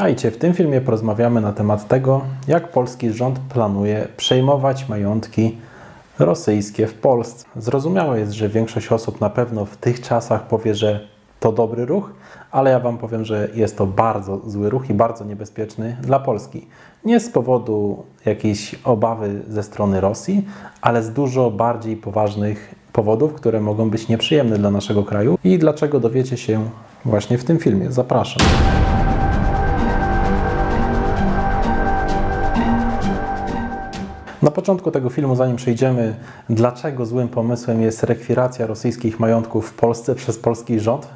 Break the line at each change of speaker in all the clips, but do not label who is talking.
Witajcie, w tym filmie porozmawiamy na temat tego, jak polski rząd planuje przejmować majątki rosyjskie w Polsce. Zrozumiałe jest, że większość osób na pewno w tych czasach powie, że to dobry ruch, ale ja Wam powiem, że jest to bardzo zły ruch i bardzo niebezpieczny dla Polski. Nie z powodu jakiejś obawy ze strony Rosji, ale z dużo bardziej poważnych powodów, które mogą być nieprzyjemne dla naszego kraju i dlaczego dowiecie się właśnie w tym filmie. Zapraszam. Na początku tego filmu, zanim przejdziemy, dlaczego złym pomysłem jest rekwiracja rosyjskich majątków w Polsce przez polski rząd,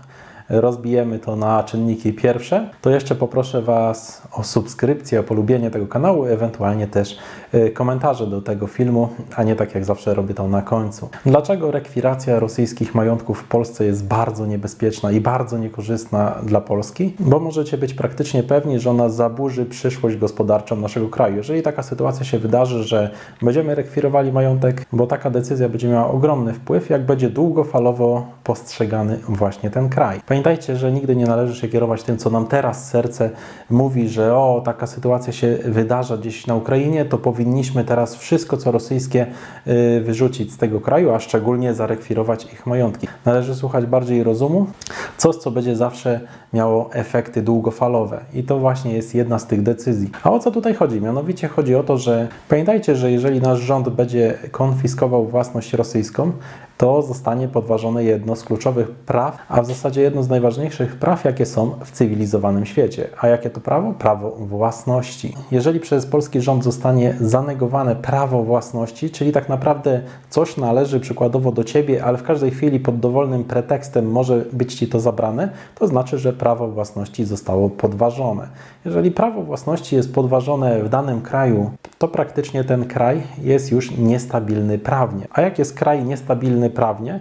rozbijemy to na czynniki pierwsze, to jeszcze poproszę Was o subskrypcję, o polubienie tego kanału, ewentualnie też y, komentarze do tego filmu, a nie tak jak zawsze robię to na końcu. Dlaczego rekwiracja rosyjskich majątków w Polsce jest bardzo niebezpieczna i bardzo niekorzystna dla Polski? Bo możecie być praktycznie pewni, że ona zaburzy przyszłość gospodarczą naszego kraju. Jeżeli taka sytuacja się wydarzy, że będziemy rekwirowali majątek, bo taka decyzja będzie miała ogromny wpływ, jak będzie długofalowo postrzegany właśnie ten kraj. Pamiętajcie, że nigdy nie należy się kierować tym, co nam teraz serce mówi, że o, taka sytuacja się wydarza gdzieś na Ukrainie, to powinniśmy teraz wszystko, co rosyjskie, y, wyrzucić z tego kraju, a szczególnie zarekwirować ich majątki. Należy słuchać bardziej rozumu, coś, co będzie zawsze miało efekty długofalowe. I to właśnie jest jedna z tych decyzji. A o co tutaj chodzi? Mianowicie chodzi o to, że pamiętajcie, że jeżeli nasz rząd będzie konfiskował własność rosyjską, to zostanie podważone jedno z kluczowych praw, a w zasadzie jedno z najważniejszych praw, jakie są w cywilizowanym świecie. A jakie to prawo? Prawo własności. Jeżeli przez polski rząd zostanie zanegowane prawo własności, czyli tak naprawdę coś należy przykładowo do ciebie, ale w każdej chwili pod dowolnym pretekstem może być ci to zabrane, to znaczy, że prawo własności zostało podważone. Jeżeli prawo własności jest podważone w danym kraju, to praktycznie ten kraj jest już niestabilny prawnie. A jak jest kraj niestabilny prawnie,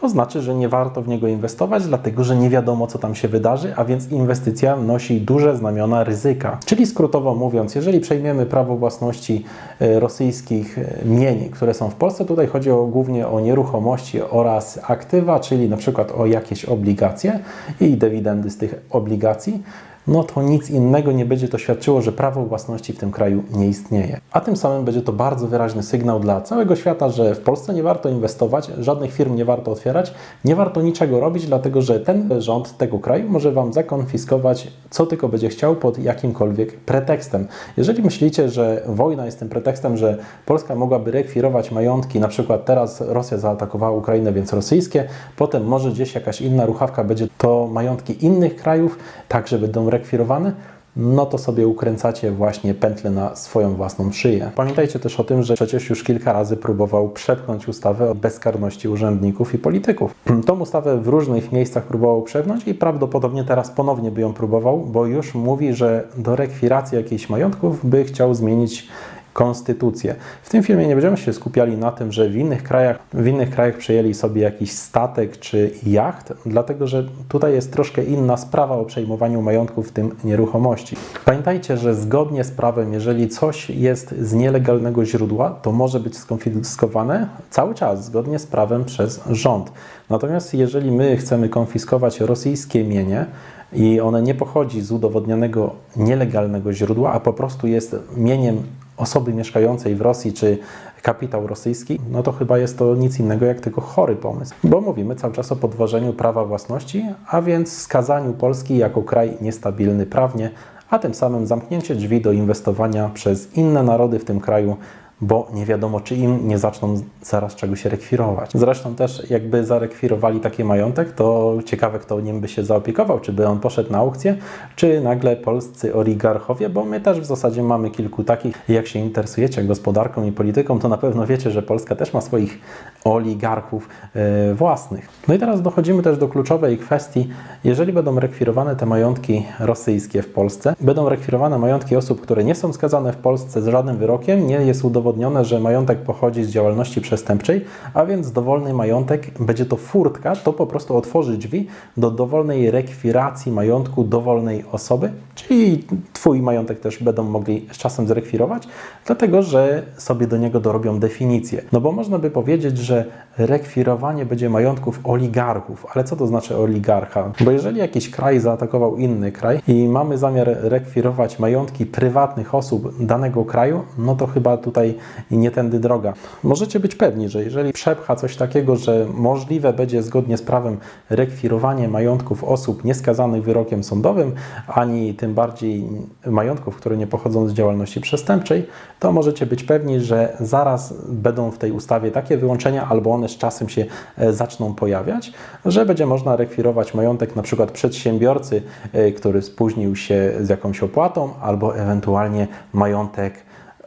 to znaczy, że nie warto w niego inwestować, dlatego że nie wiadomo, co tam się wydarzy, a więc inwestycja nosi duże znamiona ryzyka. Czyli skrótowo mówiąc, jeżeli przejmiemy prawo własności e, rosyjskich e, mień, które są w Polsce, tutaj chodzi o, głównie o nieruchomości oraz aktywa, czyli na przykład o jakieś obligacje i dywidendy z tych obligacji, no to nic innego nie będzie to świadczyło, że prawo własności w tym kraju nie istnieje. A tym samym będzie to bardzo wyraźny sygnał dla całego świata, że w Polsce nie warto inwestować, żadnych firm nie warto otwierać, nie warto niczego robić, dlatego że ten rząd tego kraju może Wam zakonfiskować, co tylko będzie chciał pod jakimkolwiek pretekstem. Jeżeli myślicie, że wojna jest tym pretekstem, że Polska mogłaby rekwirować majątki, na przykład teraz Rosja zaatakowała Ukrainę, więc rosyjskie, potem może gdzieś jakaś inna ruchawka będzie to majątki innych krajów, także będą rekwirowane, no to sobie ukręcacie właśnie pętlę na swoją własną szyję. Pamiętajcie też o tym, że przecież już kilka razy próbował przepchnąć ustawę o bezkarności urzędników i polityków. Tą ustawę w różnych miejscach próbował przepchnąć i prawdopodobnie teraz ponownie by ją próbował, bo już mówi, że do rekwiracji jakichś majątków by chciał zmienić konstytucję. W tym filmie nie będziemy się skupiali na tym, że w innych krajach, w innych krajach przejęli sobie jakiś statek czy jacht, dlatego że tutaj jest troszkę inna sprawa o przejmowaniu majątków, w tym nieruchomości. Pamiętajcie, że zgodnie z prawem, jeżeli coś jest z nielegalnego źródła, to może być skonfiskowane cały czas zgodnie z prawem przez rząd. Natomiast jeżeli my chcemy konfiskować rosyjskie mienie, i one nie pochodzi z udowodnionego nielegalnego źródła, a po prostu jest mieniem osoby mieszkającej w Rosji czy kapitał rosyjski, no to chyba jest to nic innego jak tylko chory pomysł. Bo mówimy cały czas o podważeniu prawa własności, a więc skazaniu Polski jako kraj niestabilny prawnie, a tym samym zamknięcie drzwi do inwestowania przez inne narody w tym kraju bo nie wiadomo, czy im nie zaczną zaraz czegoś rekwirować. Zresztą też jakby zarekwirowali taki majątek, to ciekawe, kto nim by się zaopiekował, czy by on poszedł na aukcję, czy nagle polscy oligarchowie, bo my też w zasadzie mamy kilku takich. Jak się interesujecie gospodarką i polityką, to na pewno wiecie, że Polska też ma swoich oligarchów yy, własnych. No i teraz dochodzimy też do kluczowej kwestii, jeżeli będą rekwirowane te majątki rosyjskie w Polsce, będą rekwirowane majątki osób, które nie są skazane w Polsce z żadnym wyrokiem, nie jest udowodnione, że majątek pochodzi z działalności przestępczej, a więc dowolny majątek, będzie to furtka, to po prostu otworzy drzwi do dowolnej rekwiracji majątku dowolnej osoby, czyli swój majątek też będą mogli z czasem zrekwirować, dlatego że sobie do niego dorobią definicję. No bo można by powiedzieć, że rekwirowanie będzie majątków oligarchów, ale co to znaczy oligarcha? Bo jeżeli jakiś kraj zaatakował inny kraj i mamy zamiar rekwirować majątki prywatnych osób danego kraju, no to chyba tutaj nie tędy droga. Możecie być pewni, że jeżeli przepcha coś takiego, że możliwe będzie zgodnie z prawem rekwirowanie majątków osób nieskazanych wyrokiem sądowym, ani tym bardziej majątków, które nie pochodzą z działalności przestępczej, to możecie być pewni, że zaraz będą w tej ustawie takie wyłączenia, albo one z czasem się e, zaczną pojawiać, że będzie można rekwirować majątek na przykład przedsiębiorcy, e, który spóźnił się z jakąś opłatą, albo ewentualnie majątek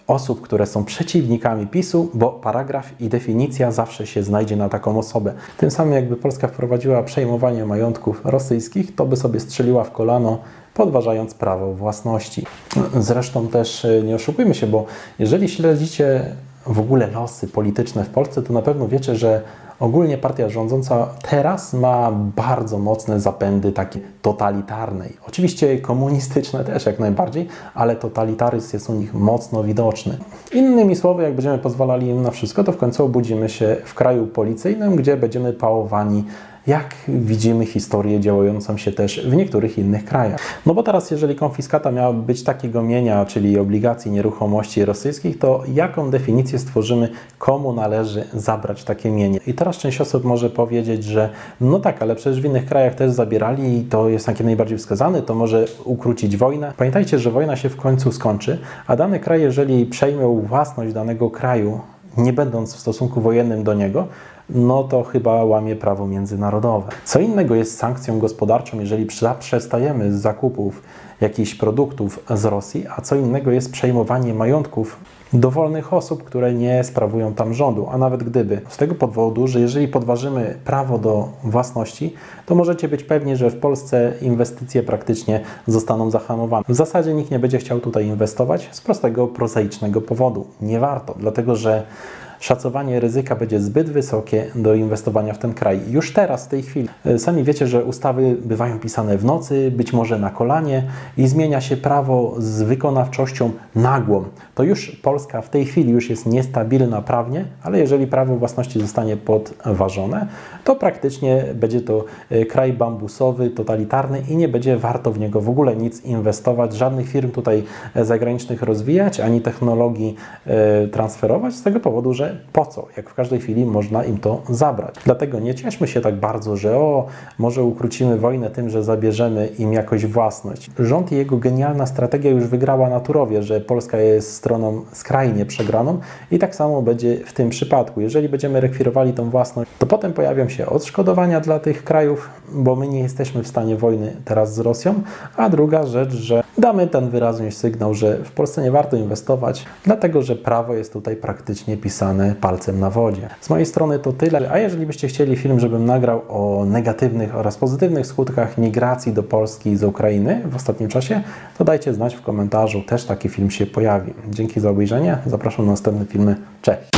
osób, które są przeciwnikami PiSu, bo paragraf i definicja zawsze się znajdzie na taką osobę. Tym samym jakby Polska wprowadziła przejmowanie majątków rosyjskich, to by sobie strzeliła w kolano, podważając prawo własności. Zresztą też y, nie oszukujmy się, bo jeżeli śledzicie w ogóle losy polityczne w Polsce, to na pewno wiecie, że ogólnie partia rządząca teraz ma bardzo mocne zapędy takie totalitarnej. Oczywiście komunistyczne też jak najbardziej, ale totalitaryzm jest u nich mocno widoczny. Innymi słowy, jak będziemy pozwalali im na wszystko, to w końcu obudzimy się w kraju policyjnym, gdzie będziemy pałowani jak widzimy historię działającą się też w niektórych innych krajach. No bo teraz, jeżeli konfiskata miałaby być takiego mienia, czyli obligacji nieruchomości rosyjskich, to jaką definicję stworzymy, komu należy zabrać takie mienie? I teraz część osób może powiedzieć, że no tak, ale przecież w innych krajach też zabierali i to jest jak najbardziej wskazane, to może ukrócić wojnę. Pamiętajcie, że wojna się w końcu skończy, a dany kraj, jeżeli przejmie własność danego kraju, nie będąc w stosunku wojennym do niego, no to chyba łamie prawo międzynarodowe. Co innego jest sankcją gospodarczą, jeżeli zaprzestajemy z zakupów jakichś produktów z Rosji, a co innego jest przejmowanie majątków dowolnych osób, które nie sprawują tam rządu, a nawet gdyby. Z tego powodu, że jeżeli podważymy prawo do własności, to możecie być pewni, że w Polsce inwestycje praktycznie zostaną zahamowane. W zasadzie nikt nie będzie chciał tutaj inwestować z prostego, prozaicznego powodu. Nie warto, dlatego że szacowanie ryzyka będzie zbyt wysokie do inwestowania w ten kraj. Już teraz, w tej chwili, e, sami wiecie, że ustawy bywają pisane w nocy, być może na kolanie i zmienia się prawo z wykonawczością nagłą. To już Polska w tej chwili już jest niestabilna prawnie, ale jeżeli prawo własności zostanie podważone, to praktycznie będzie to e, kraj bambusowy, totalitarny i nie będzie warto w niego w ogóle nic inwestować, żadnych firm tutaj e, zagranicznych rozwijać, ani technologii transferować z tego powodu, że po co, jak w każdej chwili można im to zabrać. Dlatego nie cieszmy się tak bardzo, że o, może ukrócimy wojnę tym, że zabierzemy im jakoś własność. Rząd i jego genialna strategia już wygrała naturowie, że Polska jest stroną skrajnie przegraną i tak samo będzie w tym przypadku. Jeżeli będziemy rekwirowali tą własność, to potem pojawią się odszkodowania dla tych krajów, bo my nie jesteśmy w stanie wojny teraz z Rosją, a druga rzecz, że damy ten wyraźny sygnał, że w Polsce nie warto inwestować, dlatego że prawo jest tutaj praktycznie pisane palcem na wodzie. Z mojej strony to tyle, a jeżeli byście chcieli film, żebym nagrał o negatywnych oraz pozytywnych skutkach migracji do Polski z Ukrainy w ostatnim czasie, to dajcie znać w komentarzu, też taki film się pojawi. Dzięki za obejrzenie, zapraszam na następne filmy. Cześć!